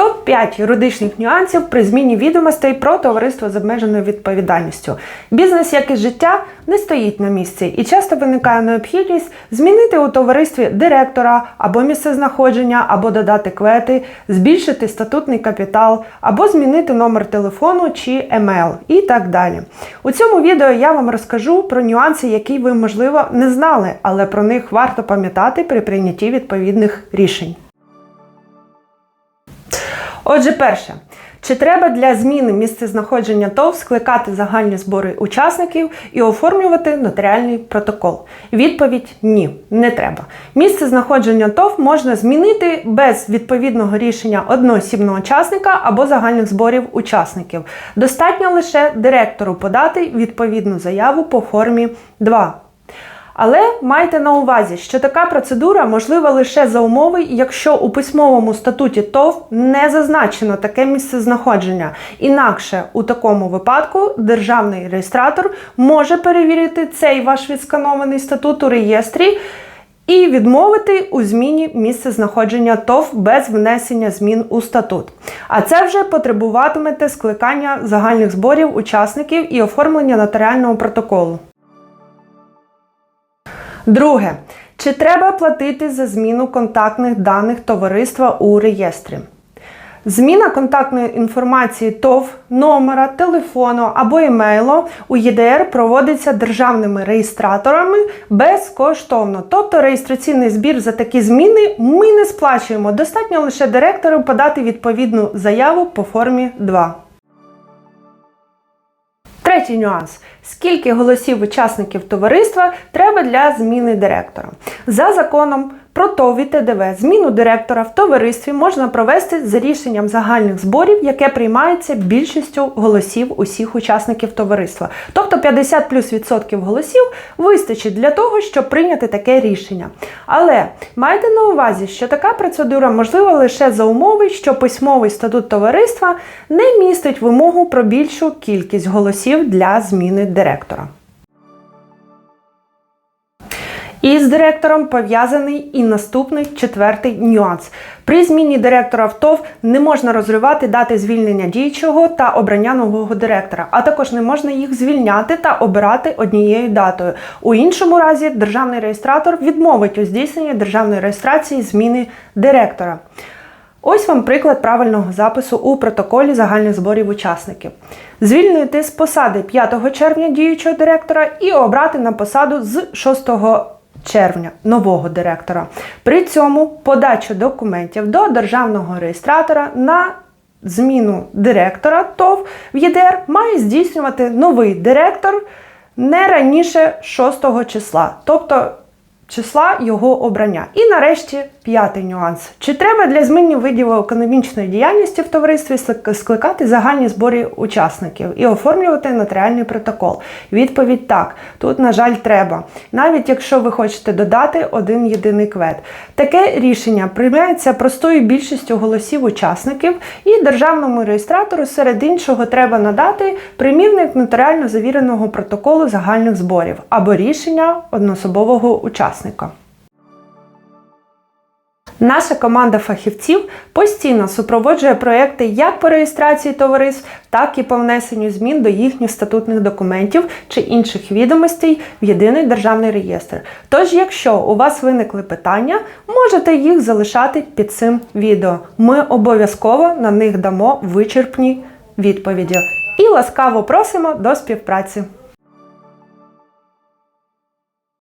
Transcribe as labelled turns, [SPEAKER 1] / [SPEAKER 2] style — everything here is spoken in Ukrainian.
[SPEAKER 1] Топ-5 юридичних нюансів при зміні відомостей про товариство з обмеженою відповідальністю. Бізнес, як і життя, не стоїть на місці і часто виникає необхідність змінити у товаристві директора або місцезнаходження, або додати квети, збільшити статутний капітал, або змінити номер телефону чи емейл і так далі. У цьому відео я вам розкажу про нюанси, які ви, можливо, не знали, але про них варто пам'ятати при прийнятті відповідних рішень. Отже, перше. Чи треба для зміни місцезнаходження ТОВ скликати загальні збори учасників і оформлювати нотаріальний протокол? Відповідь ні, не треба. Місце знаходження ТОВ можна змінити без відповідного рішення одноосібного учасника або загальних зборів учасників. Достатньо лише директору подати відповідну заяву по формі 2. Але майте на увазі, що така процедура можлива лише за умови, якщо у письмовому статуті ТОВ не зазначено таке місцезнаходження. Інакше у такому випадку державний реєстратор може перевірити цей ваш відсканований статут у реєстрі. І відмовити у зміні місцезнаходження ТОВ без внесення змін у статут. А це вже потребуватимете скликання загальних зборів учасників і оформлення нотаріального протоколу. Друге. Чи треба платити за зміну контактних даних товариства у реєстрі? Зміна контактної інформації ТОВ, номера, телефону або емейлу у ЄДР проводиться державними реєстраторами безкоштовно. Тобто реєстраційний збір за такі зміни ми не сплачуємо. Достатньо лише директору подати відповідну заяву по формі 2. Третій нюанс: скільки голосів учасників товариства треба для зміни директора? За законом про ТОВ і ТДВ зміну директора в товаристві можна провести за рішенням загальних зборів, яке приймається більшістю голосів усіх учасників товариства. Тобто 50 плюс відсотків голосів вистачить для того, щоб прийняти таке рішення. Але майте на увазі, що така процедура можлива лише за умови, що письмовий статут товариства не містить вимогу про більшу кількість голосів для зміни директора. І з директором пов'язаний і наступний четвертий нюанс. При зміні директора в ТОВ не можна розривати дати звільнення діючого та обрання нового директора, а також не можна їх звільняти та обирати однією датою. У іншому разі державний реєстратор відмовить у здійсненні державної реєстрації зміни директора. Ось вам приклад правильного запису у протоколі загальних зборів учасників. Звільнити з посади 5 червня діючого директора і обрати на посаду з 6 червня нового директора. При цьому подача документів до державного реєстратора на зміну директора ТОВ в ЄДР має здійснювати новий директор не раніше 6 числа. Тобто числа його обрання. І нарешті п'ятий нюанс: чи треба для зміни видів економічної діяльності в товаристві скликати загальні збори учасників і оформлювати нотаріальний протокол? Відповідь так. Тут, на жаль, треба. Навіть якщо ви хочете додати один єдиний квет. Таке рішення приймається простою більшістю голосів учасників, і державному реєстратору серед іншого треба надати примірник нотаріально завіреного протоколу загальних зборів або рішення одноособового учасника. Наша команда фахівців постійно супроводжує проекти як по реєстрації товариств, так і по внесенню змін до їхніх статутних документів чи інших відомостей в єдиний державний реєстр. Тож, якщо у вас виникли питання, можете їх залишати під цим відео. Ми обов'язково на них дамо вичерпні відповіді. І ласкаво просимо до співпраці.